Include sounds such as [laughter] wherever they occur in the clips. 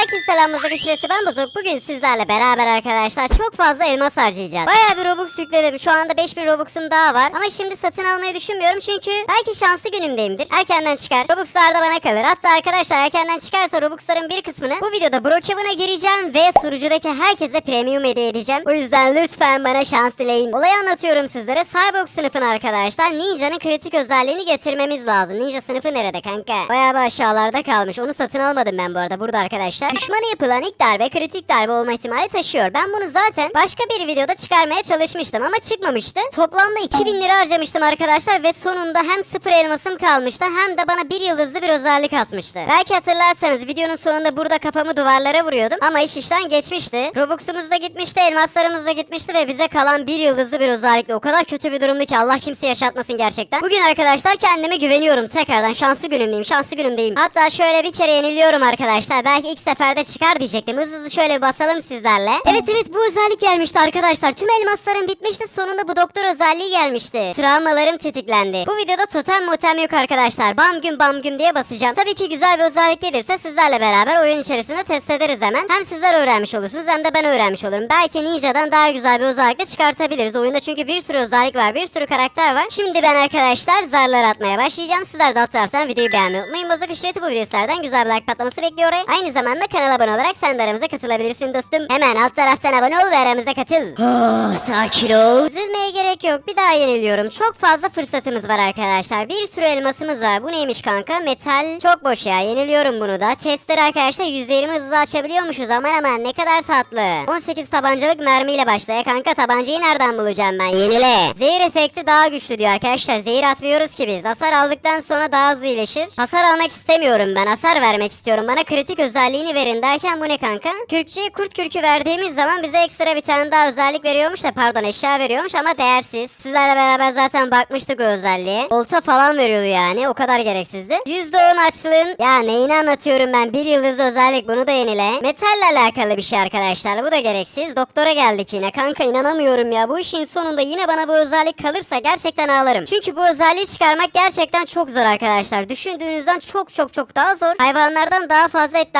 Herkese selam Bozuk Şiresi ben Bozuk. Bugün sizlerle beraber arkadaşlar çok fazla elmas harcayacağız. Bayağı bir Robux yükledim. Şu anda 5000 Robux'um daha var. Ama şimdi satın almayı düşünmüyorum çünkü belki şanslı günümdeyimdir. Erkenden çıkar. Robux'lar da bana kalır. Hatta arkadaşlar erkenden çıkarsa Robux'ların bir kısmını bu videoda Brokeven'a gireceğim ve sunucudaki herkese premium hediye edeceğim. O yüzden lütfen bana şans dileyin. Olayı anlatıyorum sizlere. Cyborg sınıfına arkadaşlar Ninja'nın kritik özelliğini getirmemiz lazım. Ninja sınıfı nerede kanka? Bayağı bir aşağılarda kalmış. Onu satın almadım ben bu arada burada arkadaşlar. Düşmana yapılan ilk darbe kritik darbe olma ihtimali taşıyor. Ben bunu zaten başka bir videoda çıkarmaya çalışmıştım ama çıkmamıştı. Toplamda 2000 lira harcamıştım arkadaşlar ve sonunda hem sıfır elmasım kalmıştı hem de bana bir yıldızlı bir özellik atmıştı. Belki hatırlarsanız videonun sonunda burada kafamı duvarlara vuruyordum ama iş işten geçmişti. Robux'umuz da gitmişti, elmaslarımız da gitmişti ve bize kalan bir yıldızlı bir özellikle o kadar kötü bir durumdu ki Allah kimse yaşatmasın gerçekten. Bugün arkadaşlar kendime güveniyorum. Tekrardan şanslı günümdeyim, şanslı günümdeyim. Hatta şöyle bir kere yeniliyorum arkadaşlar. Belki ilk seferde çıkar diyecektim. Hızlı hızlı şöyle basalım sizlerle. Evet evet bu özellik gelmişti arkadaşlar. Tüm elmaslarım bitmişti. Sonunda bu doktor özelliği gelmişti. Travmalarım tetiklendi. Bu videoda totem motem yok arkadaşlar. Bam gün bam gün diye basacağım. Tabii ki güzel bir özellik gelirse sizlerle beraber oyun içerisinde test ederiz hemen. Hem sizler öğrenmiş olursunuz hem de ben öğrenmiş olurum. Belki Ninja'dan daha güzel bir özellik de çıkartabiliriz. Oyunda çünkü bir sürü özellik var. Bir sürü karakter var. Şimdi ben arkadaşlar zarlar atmaya başlayacağım. Sizler de atarsan videoyu beğenmeyi unutmayın. Bozuk işleti bu videolardan güzel bir like patlaması bekliyor. Aynı zamanda kanala abone olarak sen de aramıza katılabilirsin dostum. Hemen alt taraftan abone ol ve aramıza katıl. Oh, [gasps] sakin ol. Üzülmeye gerek yok. Bir daha yeniliyorum. Çok fazla fırsatımız var arkadaşlar. Bir sürü elmasımız var. Bu neymiş kanka? Metal çok boş ya. Yeniliyorum bunu da. Chestleri arkadaşlar %20 hızlı açabiliyormuşuz. Aman aman ne kadar tatlı. 18 tabancalık mermiyle başlaya kanka tabancayı nereden bulacağım ben? Yenile. Zehir efekti daha güçlü diyor arkadaşlar. Zehir atmıyoruz ki biz. Hasar aldıktan sonra daha hızlı iyileşir. Hasar almak istemiyorum ben. Hasar vermek istiyorum. Bana kritik özelliğini verin derken bu ne kanka? Kürkçüye kurt kürkü verdiğimiz zaman bize ekstra bir tane daha özellik veriyormuş da pardon eşya veriyormuş ama değersiz. Sizlerle beraber zaten bakmıştık o özelliğe. Olta falan veriyordu yani. O kadar gereksizdi. %10 açlığın ya neyini anlatıyorum ben? Bir yıldız özellik bunu da yenile. Metalle alakalı bir şey arkadaşlar. Bu da gereksiz. Doktora geldik yine. Kanka inanamıyorum ya. Bu işin sonunda yine bana bu özellik kalırsa gerçekten ağlarım. Çünkü bu özelliği çıkarmak gerçekten çok zor arkadaşlar. Düşündüğünüzden çok çok çok daha zor. Hayvanlardan daha fazla et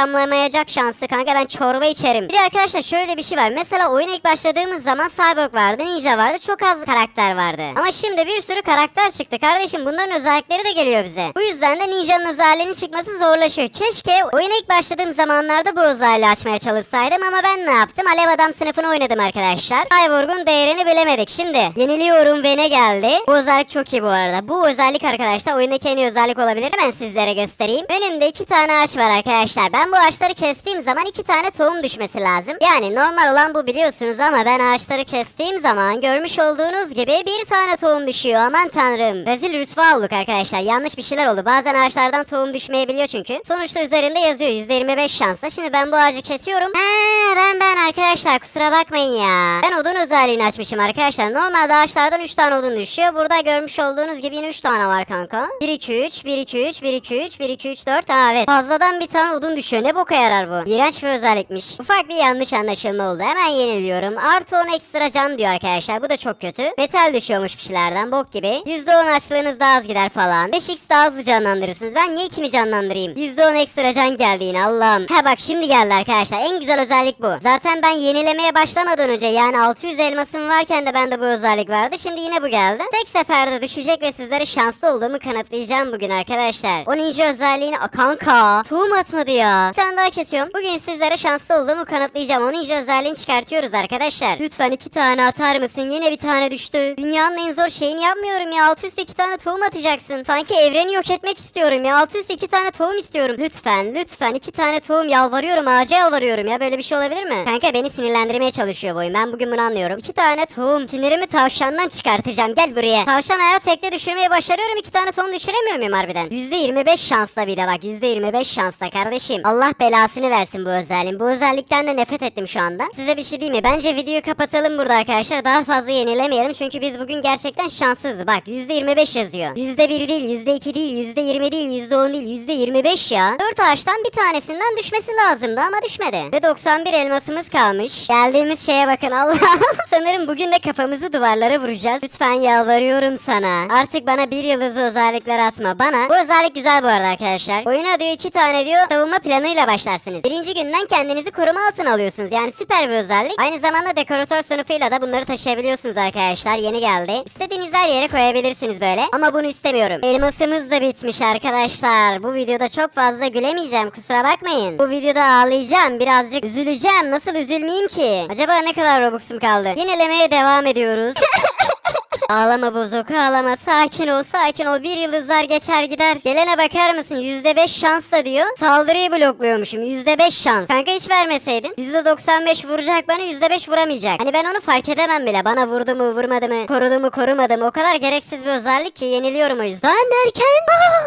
damlamayacak şansı. Kanka ben çorba içerim. Bir de arkadaşlar şöyle bir şey var. Mesela oyuna ilk başladığımız zaman Cyborg vardı, Ninja vardı. Çok az karakter vardı. Ama şimdi bir sürü karakter çıktı. Kardeşim bunların özellikleri de geliyor bize. Bu yüzden de Ninja'nın özelliğinin çıkması zorlaşıyor. Keşke oyuna ilk başladığım zamanlarda bu özelliği açmaya çalışsaydım ama ben ne yaptım? Alev adam sınıfını oynadım arkadaşlar. Cyborg'un değerini bilemedik. Şimdi yeniliyorum ve ne geldi? Bu özellik çok iyi bu arada. Bu özellik arkadaşlar oyundaki en iyi özellik olabilir. Hemen sizlere göstereyim. Önümde iki tane ağaç var arkadaşlar. Ben bu ağaçları kestiğim zaman iki tane tohum düşmesi lazım. Yani normal olan bu biliyorsunuz ama ben ağaçları kestiğim zaman görmüş olduğunuz gibi bir tane tohum düşüyor. Aman tanrım. Rezil rüsva olduk arkadaşlar. Yanlış bir şeyler oldu. Bazen ağaçlardan tohum düşmeyebiliyor çünkü. Sonuçta üzerinde yazıyor %25 şansla. Şimdi ben bu ağacı kesiyorum. He ben ben arkadaşlar kusura bakmayın ya. Ben odun özelliğini açmışım arkadaşlar. Normalde ağaçlardan 3 tane odun düşüyor. Burada görmüş olduğunuz gibi yine 3 tane var kanka. 1 2 3 1 2 3 1 2 3 1 2 3 4. Aa evet. Fazladan bir tane odun düşüyor. Ne boka yarar bu? İğrenç bir özellikmiş. Ufak bir yanlış anlaşılma oldu. Hemen yeniliyorum. Artı 10 ekstra can diyor arkadaşlar. Bu da çok kötü. Metal düşüyormuş kişilerden. Bok gibi. %10 açlığınız daha az gider falan. 5x daha hızlı canlandırırsınız. Ben niye kimi canlandırayım? %10 ekstra can geldi yine Allah'ım. Ha bak şimdi geldi arkadaşlar. En güzel özellik bu. Zaten ben yenilemeye başlamadan önce yani 600 elmasım varken de bende bu özellik vardı. Şimdi yine bu geldi. Tek seferde düşecek ve sizlere şanslı olduğumu kanıtlayacağım bugün arkadaşlar. O ninja özelliğini kanka. Tohum atmadı ya. Bir tane daha kesiyorum. Bugün sizlere şanslı olduğumu kanıtlayacağım. O ninja özelliğini çıkartıyoruz arkadaşlar. Lütfen iki tane atar mısın? Yine bir tane düştü. Dünyanın en zor şeyini yapmıyorum ya. Alt üst iki tane tohum atacaksın. Sanki evreni yok etmek istiyorum ya. Alt üst iki tane tohum istiyorum. Lütfen lütfen iki tane tohum yalvarıyorum. Ağaca yalvarıyorum ya. Böyle bir şey olabilir mi? Kanka beni sinirlendirmeye çalışıyor bu. Ben bugün bunu anlıyorum. İki tane tohum. Sinirimi tavşandan çıkartacağım. Gel buraya. Tavşan ayağı tekte düşürmeye başarıyorum. İki tane tohum düşüremiyor muyum harbiden? %25 şansla bir de bak. %25 şansla kardeşim. Allah belasını versin bu özelliğin. Bu özellikten de nefret ettim şu anda. Size bir şey diyeyim mi? Bence videoyu kapatalım burada arkadaşlar. Daha fazla yenilemeyelim. Çünkü biz bugün gerçekten şanssızız. Bak %25 yazıyor. %1 değil, %2 değil, %20 değil, %10 değil, %25 ya. 4 ağaçtan bir tanesinden düşmesi lazımdı ama düşmedi. Ve 91 elmasımız kalmış. Geldiğimiz şeye bakın Allah. [laughs] Sanırım bugün de kafamızı duvarlara vuracağız. Lütfen yalvarıyorum sana. Artık bana bir yıldızlı özellikler atma. Bana bu özellik güzel bu arada arkadaşlar. Oyuna diyor iki tane diyor savunma planıyla başla başlarsınız. Birinci günden kendinizi koruma altına alıyorsunuz. Yani süper bir özellik. Aynı zamanda dekoratör sınıfıyla da bunları taşıyabiliyorsunuz arkadaşlar. Yeni geldi. İstediğiniz her yere koyabilirsiniz böyle. Ama bunu istemiyorum. Elmasımız da bitmiş arkadaşlar. Bu videoda çok fazla gülemeyeceğim. Kusura bakmayın. Bu videoda ağlayacağım. Birazcık üzüleceğim. Nasıl üzülmeyeyim ki? Acaba ne kadar Robux'um kaldı? Yenilemeye devam ediyoruz. [laughs] Ağlama bozuk ağlama. Sakin ol sakin ol. Bir yıldızlar geçer gider. Gelene bakar mısın? %5 şansla diyor. Saldırıyı blokluyormuşum. %5 şans. Kanka hiç vermeseydin %95 vuracak bana %5 vuramayacak. Hani ben onu fark edemem bile. Bana vurdu mu vurmadı mı korudu mu korumadı mı? O kadar gereksiz bir özellik ki yeniliyorum o yüzden. Derken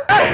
[laughs]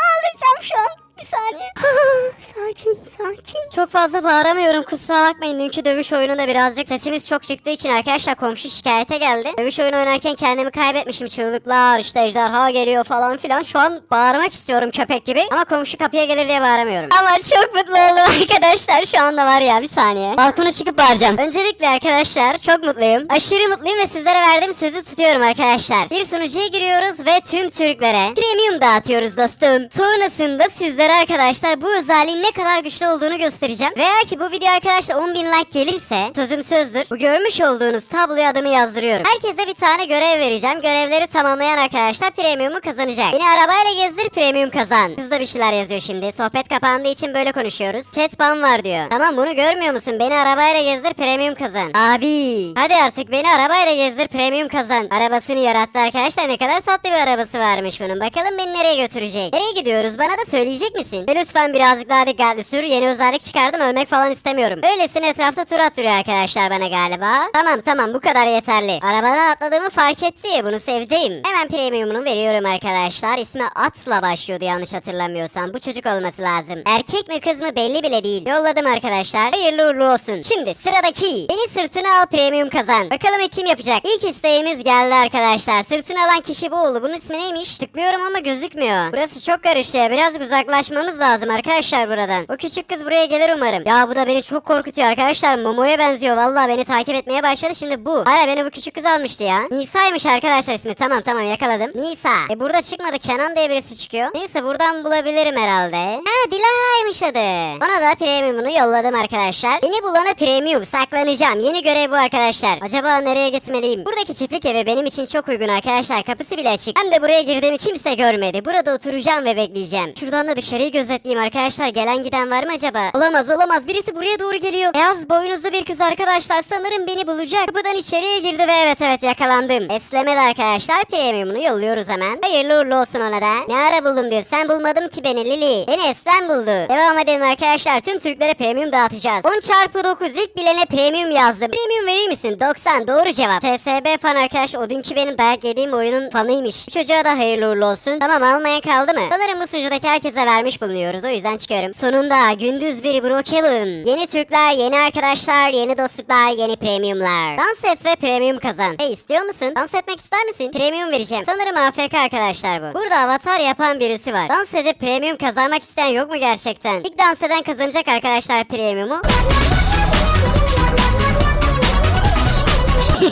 Ağlayacağım şu an bir saniye. [laughs] sakin, sakin. Çok fazla bağıramıyorum kusura bakmayın. Dünkü dövüş oyununda birazcık sesimiz çok çıktığı için arkadaşlar komşu şikayete geldi. Dövüş oyunu oynarken kendimi kaybetmişim. Çığlıklar, işte ejderha geliyor falan filan. Şu an bağırmak istiyorum köpek gibi. Ama komşu kapıya gelir diye bağıramıyorum. Ama çok mutlu oldum [laughs] arkadaşlar. Şu anda var ya bir saniye. Balkona çıkıp bağıracağım. Öncelikle arkadaşlar çok mutluyum. Aşırı mutluyum ve sizlere verdiğim sözü tutuyorum arkadaşlar. Bir sunucuya giriyoruz ve tüm Türklere premium dağıtıyoruz dostum. Sonrasında sizlere arkadaşlar bu özelliğin ne kadar güçlü olduğunu göstereceğim. Ve eğer ki bu video arkadaşlar 10.000 like gelirse sözüm sözdür. Bu görmüş olduğunuz tabloya adımı yazdırıyorum. Herkese bir tane görev vereceğim. Görevleri tamamlayan arkadaşlar premiumu kazanacak. Beni arabayla gezdir premium kazan. Hızlı bir şeyler yazıyor şimdi. Sohbet kapandığı için böyle konuşuyoruz. Chat ban var diyor. Tamam bunu görmüyor musun? Beni arabayla gezdir premium kazan. Abi. Hadi artık beni arabayla gezdir premium kazan. Arabasını yarattı arkadaşlar. Ne kadar tatlı bir arabası varmış bunun. Bakalım beni nereye götürecek. Nereye gidiyoruz? Bana da söyleyecek misin? Ve lütfen birazcık daha dikkatli sür. Yeni özellik çıkardım. Ölmek falan istemiyorum. Öylesine etrafta tur attırıyor arkadaşlar bana galiba. Tamam tamam bu kadar yeterli. Arabadan atladığımı fark etti. Bunu sevdim. Hemen premiumunu veriyorum arkadaşlar. İsmi At'la başlıyordu yanlış hatırlamıyorsam. Bu çocuk olması lazım. Erkek mi kız mı belli bile değil. Yolladım arkadaşlar. Hayırlı uğurlu olsun. Şimdi sıradaki. Beni sırtına al premium kazan. Bakalım kim yapacak? İlk isteğimiz geldi arkadaşlar. Sırtına alan kişi bu oldu. Bunun ismi neymiş? Tıklıyorum ama gözükmüyor. Burası çok karıştı. Biraz uzaklaşmamız lazım arkadaşlar buradan. O küçük kız buraya gelir umarım. Ya bu da beni çok korkutuyor arkadaşlar. Momo'ya benziyor. Vallahi beni takip etmeye başladı. Şimdi bu. Hala beni bu küçük kız almıştı ya. Nisa'ymış arkadaşlar ismi. Tamam tamam yakaladım. Nisa. E burada çıkmadı. Kenan diye birisi çıkıyor. Neyse buradan bulabilirim herhalde. Ha Dilara'ymış adı. Ona da premiumunu yolladım arkadaşlar. Yeni bulana premium saklanacağım. Yeni görev bu arkadaşlar. Acaba nereye gitmeliyim? Buradaki çiftlik evi benim için çok uygun arkadaşlar. Kapısı bile açık. Hem de buraya girdiğimi kimse görmedi. Burada oturacağım ve bekleyeceğim. Şuradan da dışarıyı gözetleyeyim arkadaşlar. Gelen giden var mı acaba? Olamaz olamaz. Birisi buraya doğru geliyor. Beyaz boynuzlu bir kız arkadaşlar. Sanırım beni bulacak. Kapıdan içeriye girdi ve evet evet yakalandım. Eslemeli arkadaşlar. Premiumunu yolluyoruz hemen. Hayırlı uğurlu olsun ona da. Ne ara buldum diyor. Sen bulmadın ki beni Lili. Beni Eslem buldu. Devam edelim arkadaşlar. Tüm Türklere premium dağıtacağız. 10 çarpı 9 ilk bilene premium yazdım. Premium verir misin? 90 doğru cevap. TSB fan arkadaş o dünkü benim dayak yediğim oyunun fanıymış. Bu çocuğa da hayırlı uğurlu olsun. Tamam almaya kaldı mı? Sanırım bu sunucudaki herkese vermiş bulunuyoruz. O yüzden çıkıyorum. Sonunda gündüz bir Brookhaven. Yeni Türkler, yeni arkadaşlar, yeni dostluklar, yeni premiumlar. Dans et ve premium kazan. Hey istiyor musun? Dans etmek ister misin? Premium vereceğim. Sanırım AFK arkadaşlar bu. Burada avatar yapan birisi var. Dans edip premium kazanmak isteyen yok mu gerçekten? İlk dans eden kazanacak arkadaşlar premiumu.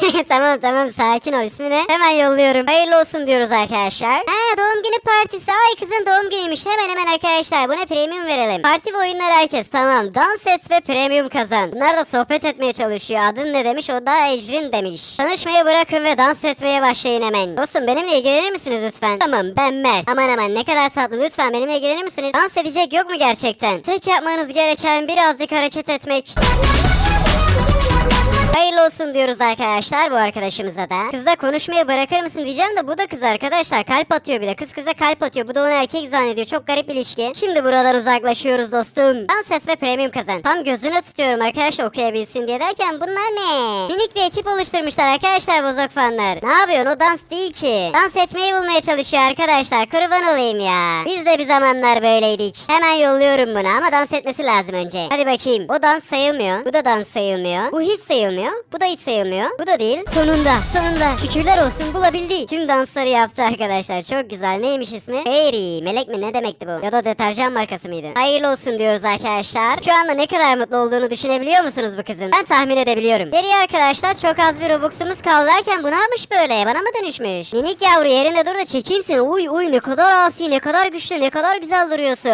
[laughs] tamam tamam sakin ol ismini hemen yolluyorum. Hayırlı olsun diyoruz arkadaşlar. Ha doğum günü partisi. Ay kızın doğum günüymüş. Hemen hemen arkadaşlar buna premium verelim. Parti ve oyunlar herkes tamam. Dans et ve premium kazan. Bunlar da sohbet etmeye çalışıyor. Adın ne demiş? O da Ecrin demiş. Tanışmayı bırakın ve dans etmeye başlayın hemen. Dostum benimle ilgilenir misiniz lütfen? Tamam ben Mert. Aman aman ne kadar tatlı lütfen benimle ilgilenir misiniz? Dans edecek yok mu gerçekten? Tek yapmanız gereken birazcık hareket etmek. Hayırlı olsun diyoruz arkadaşlar bu arkadaşımıza da. Kızla konuşmaya bırakır mısın diyeceğim de bu da kız arkadaşlar. Kalp atıyor bir de. Kız kıza kalp atıyor. Bu da onu erkek zannediyor. Çok garip ilişki. Şimdi buradan uzaklaşıyoruz dostum. Dans ses ve premium kazan. Tam gözüne tutuyorum arkadaşlar okuyabilsin diye derken bunlar ne? Minik bir ekip oluşturmuşlar arkadaşlar bozok fanlar. Ne yapıyorsun o dans değil ki. Dans etmeyi bulmaya çalışıyor arkadaşlar. Kurban olayım ya. Biz de bir zamanlar böyleydik. Hemen yolluyorum bunu ama dans etmesi lazım önce. Hadi bakayım. O dans sayılmıyor. Bu da dans sayılmıyor. Bu hiç sayılmıyor. Sayılmıyor. Bu da hiç sayılmıyor. Bu da değil. Sonunda sonunda şükürler olsun bulabildi. Tüm dansları yaptı arkadaşlar. Çok güzel. Neymiş ismi? Fairy. Melek mi ne demekti bu? Ya da deterjan markası mıydı? Hayırlı olsun diyoruz arkadaşlar. Şu anda ne kadar mutlu olduğunu düşünebiliyor musunuz bu kızın? Ben tahmin edebiliyorum. Geriye arkadaşlar çok az bir robuxumuz kaldı derken bu ne böyle? Bana mı dönüşmüş? Minik yavru yerinde dur da çekeyim seni. Uy uy ne kadar asi, ne kadar güçlü, ne kadar güzel duruyorsun.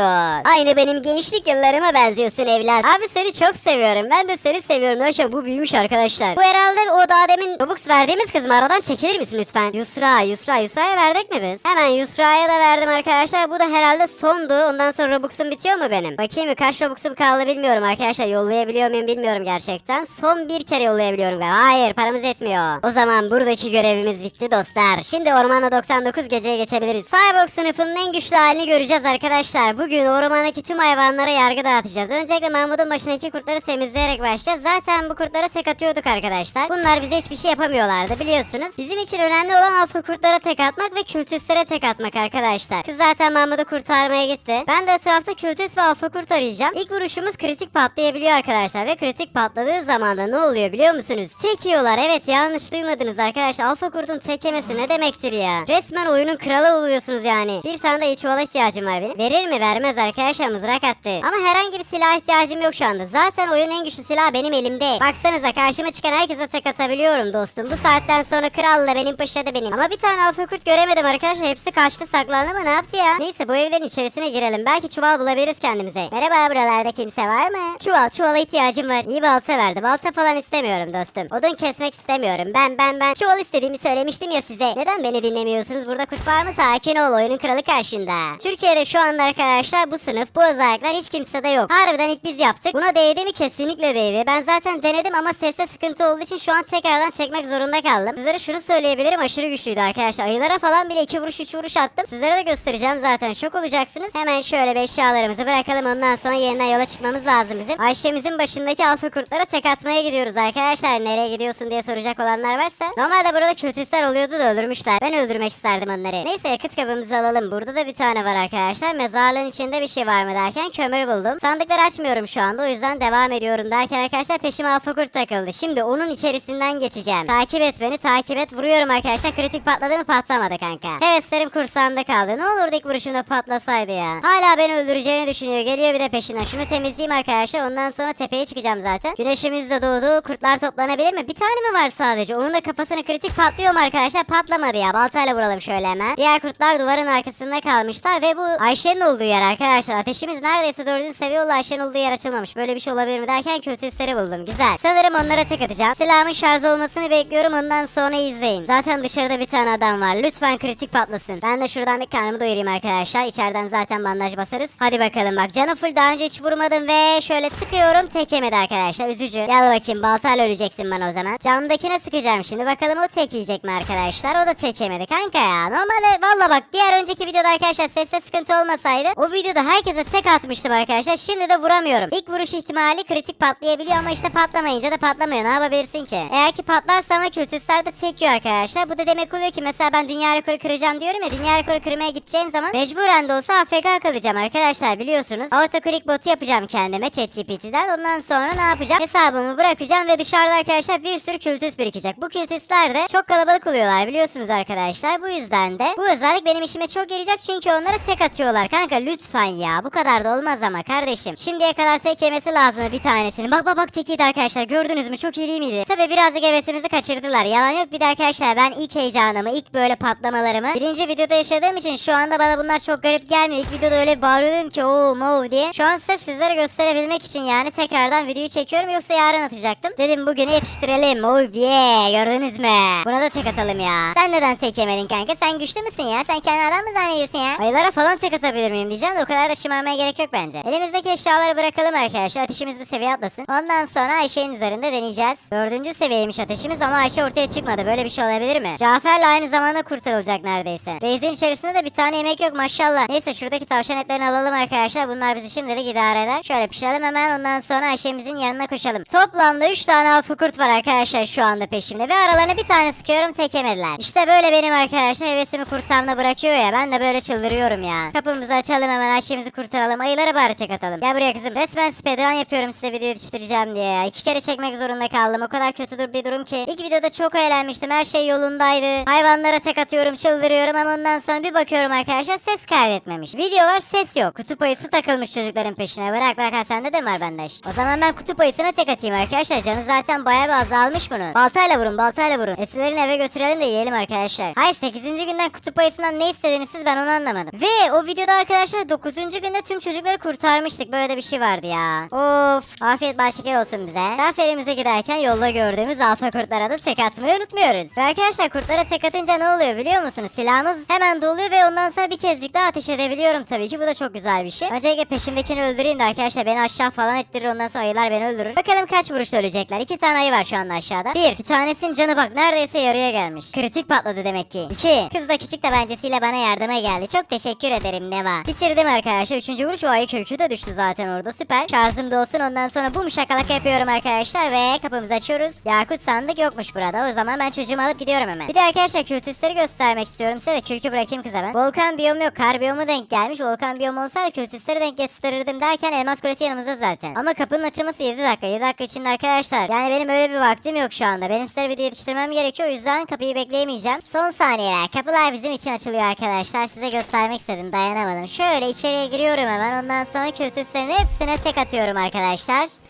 Aynı benim gençlik yıllarıma benziyorsun evlat. Abi seni çok seviyorum. Ben de seni seviyorum. Derken bu büyümüş arkadaşlar. Bu herhalde o daha demin Robux verdiğimiz kız mı? Aradan çekilir misin lütfen? Yusra, Yusra, Yusra'ya verdik mi biz? Hemen Yusra'ya da verdim arkadaşlar. Bu da herhalde sondu. Ondan sonra Robux'um bitiyor mu benim? Bakayım bir kaç Robux'um kaldı bilmiyorum arkadaşlar. Yollayabiliyor muyum bilmiyorum gerçekten. Son bir kere yollayabiliyorum galiba. Hayır paramız yetmiyor. O zaman buradaki görevimiz bitti dostlar. Şimdi ormanda 99 geceye geçebiliriz. Cyborg sınıfının en güçlü halini göreceğiz arkadaşlar. Bugün ormandaki tüm hayvanlara yargı dağıtacağız. Öncelikle Mahmut'un başındaki kurtları temizleyerek başlayacağız. Zaten bu kurtlara tek atıyorduk arkadaşlar. Bunlar bize hiçbir şey yapamıyorlardı biliyorsunuz. Bizim için önemli olan alfa kurtlara tek atmak ve kültistlere tek atmak arkadaşlar. Kız zaten Mahmut'u kurtarmaya gitti. Ben de etrafta kültist ve alfa kurt arayacağım. İlk vuruşumuz kritik patlayabiliyor arkadaşlar. Ve kritik patladığı zaman da ne oluyor biliyor musunuz? Tek yiyorlar. Evet yanlış duymadınız arkadaşlar. Alfa kurtun tek yemesi ne demektir ya? Resmen oyunun kralı oluyorsunuz yani. Bir tane de çuvala ihtiyacım var benim. Verir mi vermez arkadaşlar mızrak attı. Ama herhangi bir silah ihtiyacım yok şu anda. Zaten oyunun en güçlü silahı benim elimde. Baksanıza karşıma çıkan herkese tek atabiliyorum dostum. Bu saatten sonra kralla benim paşa da benim. Ama bir tane alfa kurt göremedim arkadaşlar. Hepsi kaçtı saklandı mı ne yaptı ya? Neyse bu evlerin içerisine girelim. Belki çuval bulabiliriz kendimize. Merhaba buralarda kimse var mı? Çuval çuvala ihtiyacım var. İyi balta verdi. Balta falan istemiyorum dostum. Odun kesmek istemiyorum. Ben ben ben çuval istediğimi söylemiştim ya size. Neden beni dinlemiyorsunuz? Burada kurt var mı? Sakin ol oyunun kralı karşında. Türkiye'de şu anda arkadaşlar bu sınıf bu özellikler hiç kimsede yok. Harbiden ilk biz yaptık. Buna değdi mi? Kesinlikle değdi. Ben zaten denedim ama seste sıkıntı olduğu için şu an tekrardan çekmek zorunda kaldım. Sizlere şunu söyleyebilirim aşırı güçlüydü arkadaşlar. Ayılara falan bile 2 vuruş 3 vuruş attım. Sizlere de göstereceğim zaten şok olacaksınız. Hemen şöyle bir eşyalarımızı bırakalım ondan sonra yeniden yola çıkmamız lazım bizim. Ayşemizin başındaki alfa kurtlara tek atmaya gidiyoruz arkadaşlar. Nereye gidiyorsun diye soracak olanlar varsa. Normalde burada kültistler oluyordu da öldürmüşler. Ben öldürmek isterdim onları. Neyse yakıt kabımızı alalım. Burada da bir tane var arkadaşlar. Mezarlığın içinde bir şey var mı derken kömür buldum. Sandıkları açmıyorum şu anda o yüzden devam ediyorum derken arkadaşlar peşime alfa kurt takıldı. Şimdi onun içerisinden geçeceğim. Takip et beni takip et. Vuruyorum arkadaşlar. Kritik patladı mı patlamadı kanka. Heveslerim kursağımda kaldı. Ne olurdu ilk vuruşumda patlasaydı ya. Hala beni öldüreceğini düşünüyor. Geliyor bir de peşinden. Şunu temizleyeyim arkadaşlar. Ondan sonra tepeye çıkacağım zaten. Güneşimiz de doğdu. Kurtlar toplanabilir mi? Bir tane mi var sadece? Onun da kafasına kritik patlıyor mu arkadaşlar? Patlamadı ya. Baltayla vuralım şöyle hemen. Diğer kurtlar duvarın arkasında kalmışlar ve bu Ayşe'nin olduğu yer arkadaşlar. Ateşimiz neredeyse dördüncü seviye oldu. Ayşe'nin olduğu yer açılmamış. Böyle bir şey olabilir mi derken kültistleri buldum. Güzel. Sanırım onlara tek atacağım. Silahımın şarj olmasını bekliyorum. Ondan sonra izleyin. Zaten dışarıda bir tane adam var. Lütfen kritik patlasın. Ben de şuradan bir karnımı doyurayım arkadaşlar. İçeriden zaten bandaj basarız. Hadi bakalım bak. Canı full daha önce hiç vurmadım ve şöyle sıkıyorum. Tek yemedi arkadaşlar. Üzücü. Gel bakayım baltayla öleceksin bana o zaman. Camdakine sıkacağım şimdi. Bakalım o tek yiyecek mi arkadaşlar? O da tek yemedi kanka ya. Normalde valla bak diğer önceki videoda arkadaşlar seste sıkıntı olmasaydı o videoda herkese tek atmıştım arkadaşlar. Şimdi de vuramıyorum. İlk vuruş ihtimali kritik patlayabiliyor ama işte patlamayınca da patlamıyor. Ne yapabilirsin ki? Eğer ki patlarsa ama kültistler de tek arkadaşlar. Bu da demek oluyor ki mesela ben dünya rekoru kıracağım diyorum ya. Dünya rekoru kırmaya gideceğim zaman mecburen de olsa AFK kalacağım arkadaşlar biliyorsunuz. Autoclick botu yapacağım kendime ChatGPT'den. Ondan sonra ne yapacağım? Hesabımı bırakacağım ve dışarıda arkadaşlar bir sürü kültist birikecek. Bu kültistler de çok kalabalık oluyorlar biliyorsunuz arkadaşlar. Bu yüzden de bu özellik benim işime çok yarayacak çünkü onlara tek atıyorlar. Kanka lütfen ya bu kadar da olmaz ama kardeşim. Şimdiye kadar tek yemesi lazım bir tanesini. Bak bak bak tekiydi arkadaşlar gördünüz mü çok iyi değil miydi? Tabi birazcık hevesimizi kaçırdılar. Yalan yok bir de arkadaşlar ben ilk heyecanımı ilk böyle patlamalarımı birinci videoda yaşadığım için şu anda bana bunlar çok garip gelmiyor. İlk videoda öyle bağırıyordum ki o mov diye. Şu an sırf sizlere gösterebilmek için yani tekrardan videoyu çekiyorum yoksa yarın atacaktım. Dedim bugünü yetiştirelim. Oh yeah gördünüz mü? Buna da tek atalım ya. Sen neden tek yemedin kanka? Sen güçlü müsün ya? Sen kendi adam mı zannediyorsun ya? Ayılara falan tek atabilir miyim diyeceğim de o kadar da şımarmaya gerek yok bence. Elimizdeki eşyaları bırakalım arkadaşlar. Ateşimiz bir seviye atlasın. Ondan sonra Ayşe'nin üzerinde deneyeceğiz. Dördüncü seviyeymiş ateşimiz ama Ayşe ortaya çıkmadı. Böyle bir şey olabilir mi? Cafer'le aynı zamanda kurtarılacak neredeyse. Beyzin içerisinde de bir tane yemek yok maşallah. Neyse şuradaki tavşan etlerini alalım arkadaşlar. Bunlar bizi şimdilik idare eder. Şöyle pişirelim hemen ondan sonra Ayşe'mizin yanına koşalım. Toplamda 3 tane alfa kurt var arkadaşlar şu anda peşimde. Ve aralarına bir tane sıkıyorum tek yemediler. İşte böyle benim arkadaşlar hevesimi kursamda bırakıyor ya. Ben de böyle çıldırıyorum ya. Kapımızı açalım hemen Ayşe'mizi kurtaralım. Ayılara bari tek atalım. Gel buraya kızım. Resmen speedrun yapıyorum size video yetiştireceğim diye. ya. İki kere çekmek zorunda zorunda kaldım. O kadar kötü bir durum ki. İlk videoda çok eğlenmiştim. Her şey yolundaydı. Hayvanlara tek atıyorum, çıldırıyorum ama ondan sonra bir bakıyorum arkadaşlar ses kaydetmemiş. Video var, ses yok. Kutup ayısı takılmış çocukların peşine. Bırak bırak ha sende de var bende? O zaman ben kutup ayısına tek atayım arkadaşlar. Canı zaten bayağı bir azalmış bunun. Baltayla vurun, baltayla vurun. Etilerini eve götürelim de yiyelim arkadaşlar. Hayır 8. günden kutup ayısından ne istediğini siz ben onu anlamadım. Ve o videoda arkadaşlar 9. günde tüm çocukları kurtarmıştık. Böyle de bir şey vardı ya. Of. Afiyet bal şeker olsun bize. Aferimize giderken yolda gördüğümüz alfa kurtlara da tek atmayı unutmuyoruz. Ve arkadaşlar kurtlara tek atınca ne oluyor biliyor musunuz? Silahımız hemen doluyor ve ondan sonra bir kezcik daha ateş edebiliyorum tabii ki. Bu da çok güzel bir şey. Öncelikle peşimdekini öldüreyim de arkadaşlar beni aşağı falan ettirir. Ondan sonra ayılar beni öldürür. Bakalım kaç vuruşta ölecekler. İki tane ayı var şu anda aşağıda. Bir. Bir tanesinin canı bak neredeyse yarıya gelmiş. Kritik patladı demek ki. İki. Kız da küçük tabancasıyla bana yardıma geldi. Çok teşekkür ederim Neva. Bitirdim arkadaşlar. Üçüncü vuruş o ayı kürkü de düştü zaten orada. Süper. Şarjım da olsun. Ondan sonra bum şakalaka yapıyorum arkadaşlar. Ve kapımızı açıyoruz. Yakut sandık yokmuş burada. O zaman ben çocuğumu alıp gidiyorum hemen. Bir de arkadaşlar kültistleri göstermek istiyorum. Size de kürkü bırakayım kıza ben. Volkan biyomu yok. Kar biyomu denk gelmiş. Volkan biyomu olsaydı kültistleri denk getirirdim derken elmas kulesi yanımızda zaten. Ama kapının açılması 7 dakika. 7 dakika içinde arkadaşlar. Yani benim öyle bir vaktim yok şu anda. Benim sizlere video yetiştirmem gerekiyor. O yüzden kapıyı bekleyemeyeceğim. Son saniyeler. Kapılar bizim için açılıyor arkadaşlar. Size göstermek istedim. Dayanamadım. Şöyle içeriye giriyorum hemen. Ondan sonra kültistlerin hepsine tek atıyorum arkadaşlar.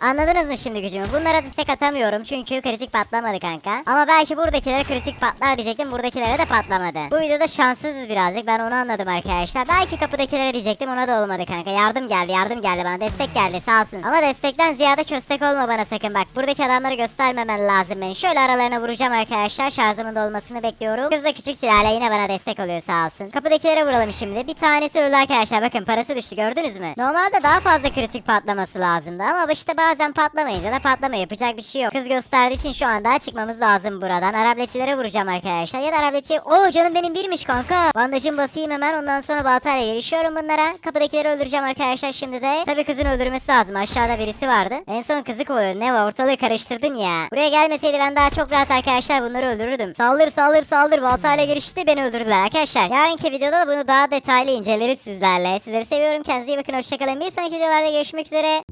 Anladınız mı şimdi gücümü? Bunlara destek atamıyorum çünkü kritik patlamadı kanka. Ama belki buradakilere kritik patlar diyecektim. Buradakilere de patlamadı. Bu videoda şanssızız birazcık. Ben onu anladım arkadaşlar. Belki kapıdakilere diyecektim. Ona da olmadı kanka. Yardım geldi. Yardım geldi bana. Destek geldi sağ olsun. Ama destekten ziyade köstek olma bana sakın bak. Buradaki adamları göstermemen lazım beni. Şöyle aralarına vuracağım arkadaşlar. Şarjımın dolmasını bekliyorum. Kız da küçük silahla yine bana destek oluyor sağ olsun. Kapıdakilere vuralım şimdi. Bir tanesi öldü arkadaşlar. Bakın parası düştü gördünüz mü? Normalde daha fazla kritik patlaması lazımdı. Ama işte bazen patlamayınca da patlama yapacak bir şey yok. Kız gösterdiği için şu anda çıkmamız lazım buradan. Arableçilere vuracağım arkadaşlar. Ya da arableçi... Oo canım benim birmiş kanka. Bandajım basayım hemen ondan sonra baltayla yarışıyorum bunlara. Kapıdakileri öldüreceğim arkadaşlar şimdi de. Tabii kızın öldürmesi lazım. Aşağıda birisi vardı. En son kızı kovuyor. Ne var ortalığı karıştırdın ya. Buraya gelmeseydi ben daha çok rahat arkadaşlar bunları öldürürdüm. Saldır saldır saldır baltayla girişti beni öldürdüler arkadaşlar. Yarınki videoda da bunu daha detaylı inceleriz sizlerle. Sizleri seviyorum. Kendinize iyi bakın. Hoşçakalın. Bir sonraki videolarda görüşmek üzere.